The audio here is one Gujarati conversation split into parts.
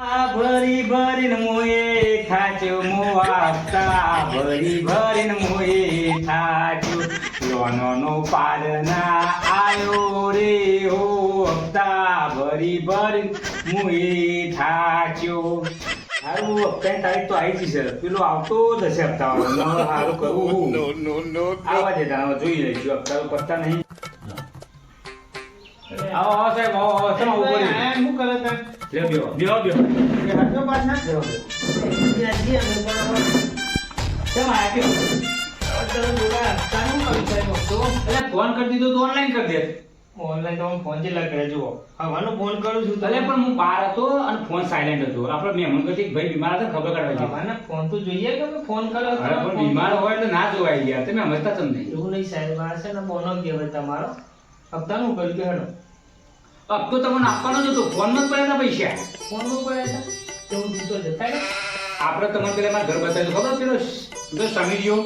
આ ભરી ભરીને મોએ થાચ્યો મોવાતા ભરી ભરીને મોએ થાચ્યો લોનોનો પાડના આયો રે હો હપ્તા ભરી ભરી મોએ થાચ્યો. હારું હપ્તા તારીખ તો આવી છે. પેલો આવતો જ હશે હપ્તા હારું કરવું આવા દે તારા જોઈ લઈશું હપ્તા તો પત્તા નહીં. આવો આવો સાહેબ આવો આવો. તમે ઊભો રહી. કરે લ્યો બેહો. બેહો બેહો. એ હટો પાછા. અમે પણ આયા જોડા હપ્તાનું કર્યું સાહેબ હપ્તો. ફોન કરી દીધો તો ઓનલાઈન કરી દે. ઓનલાઈન તો હું ફોન જેટલા કરે જુઓ હવાનો ફોન કરું છું અરે પણ હું બહાર હતો અને ફોન સાયલેન્ટ હતો. આપણે મહેમાન કદી ભાઈ બીમાર હતા ખબર કાઢવા છે હવાના ફોન તો જોઈએ કે ફોન કરો અરે પણ બીમાર હોય એટલે ના જોવાઈ ગયા તમે સમજતા તમને એવું નહીં સાહેબ આ છે ને બોનો કહેવાય તમારો. હપ્તાનું કર્યું કે હેડો? अब તો તમને આપવાનો જ હતો. ફોનમાં પડ્યા હતા પૈસા? ફોનમાં પડ્યા હતા? એવું જીતો જતા ને આપણે તમને પેલા મારા ઘર બતાવ્યું ખબર પેલો પેલો સમીર ગયો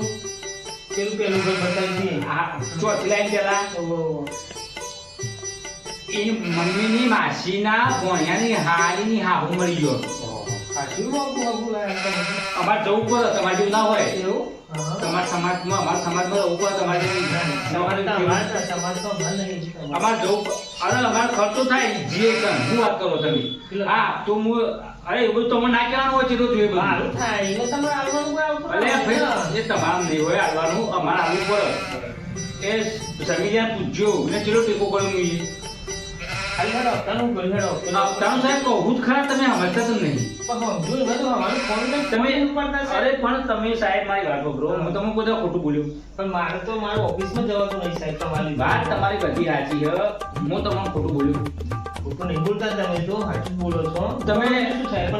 પેલું પેલું ઘર બતાવ્યું આ ચોથી લાઈન પેલા. એ મમ્મીની માસીના ભોણિયાની હાલીની હાહુ મરી ગયો. અમારે જવું પડે તમારે જેવું ના હોય. એવું? હા. સમાજમાં અમારા સમાજમાં ઊભો તમારે. અમારે જવું અરે અમારે ખર્ચો થાય જે હું વાત કરો તમે? હા તો હું અરે એવું બધું તમને ના કહેવાનું હોય છે તો જોઈએ બધું. થાય. એટલે તમારે આવવાનું કોઈ આવતું અરે ભાઈ એ તમારું નહીં હોય આવવાનું અમારે આવવું પડે. એ સમીજાને પૂછજો ને ચેલો ટેકો કર્યો હું હેડો, હેડો. સાહેબ જ ખરા તમે સમજતા તો નહીં. પણ બધું, અમારું ફોન તમે અરે પણ તમે સાહેબ મારી વાત બ્રો હું તમને કોઈ ખોટું બોલ્યો. પણ મારે તો મારા ઓફિસમાં જવાનું નહીં સાહેબ તમારી વાત તમારી બધી સાચી છે. હું તમને ખોટું બોલ્યો. ખોટું નહીં બોલતા તમે તો સાચું બોલો છો. તમે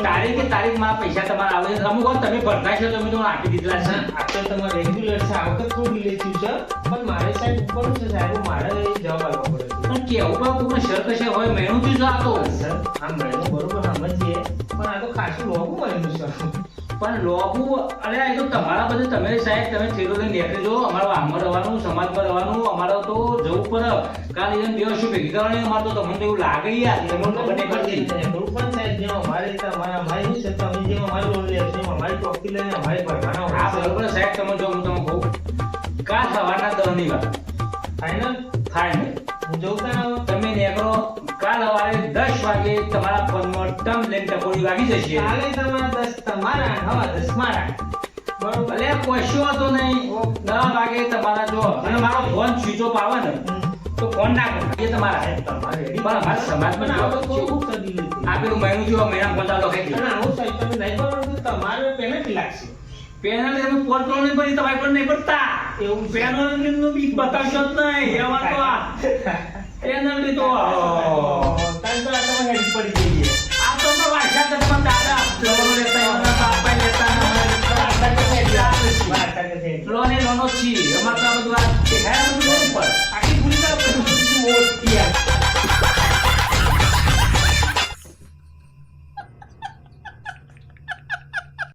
તારીખે તારીખમાં પૈસા તમારા આવે છે. અમુક તમે ભરતા છો તમે તો આપી દીધેલા છે. આ તો તમારે રેગ્યુલર છે. આ વખત થોડું ડિલે થયું છે. કેવું પણ કોઈને શર કશે હોય મેણું થી જો આતો સર આ મેણું બરોબર સમજીએ પણ આ તો ખાસું લોગું મહિનું સર પણ લોગું અરે આ તો તમારા બધે તમે સાહેબ તમે થેલો લઈને નીકળી જો અમારે આમાં રહેવાનું સમાજમાં રહેવાનું અમારે તો જવું પડે. કાલે એને દિવસ શું ભેગી કરવાની અમારે તો તમને એવું લાગે યાર તમે બને પડતી પણ સાહેબ જેમ અમારે અમારે અમારે છે તમે જેમ અમારી રોલ લે છે અમારી ચોકી લઈને અમારી ભરવાના હા બરોબર સાહેબ તમે જો હું તમને કહું. કાલ સવારના ની વાત. ફાઇનલ ત્યાં તમે નેકરો કાલ સવારે દસ વાગે તમારા ફોનમાં ટમ લઈને ટકોરી વાગી જશે. કાલે તમારા દસ તમારા હવા દસ મારા. બરોબર. ભલે કશો હતો નહીં દસ વાગે તમારા જો અને મારો ફોન સ્વિચ આવે ને તો ફોન ના કરો. એ તમારા ready પણ અમારા સમાજમાં પણ આ તો ખૂબ સદી આ પેલું મહિનું જેવો મહિના પચાસ કઈ પણ હું સાહેબ તમે નહીં કરો તમારે પેમેન્ટ લાગશે. પેનલ તમે પોતો નહીં પડી તમારે પણ નહીં પડતા એવું પેનલનું બી બતાવશો જ નહીં. એમાં તો આ પેનલની તો પડી ગઈ આ તો વાસા તો તમારા દાદા લેતા એમના બાપા લોનો છી. અમારે બધું?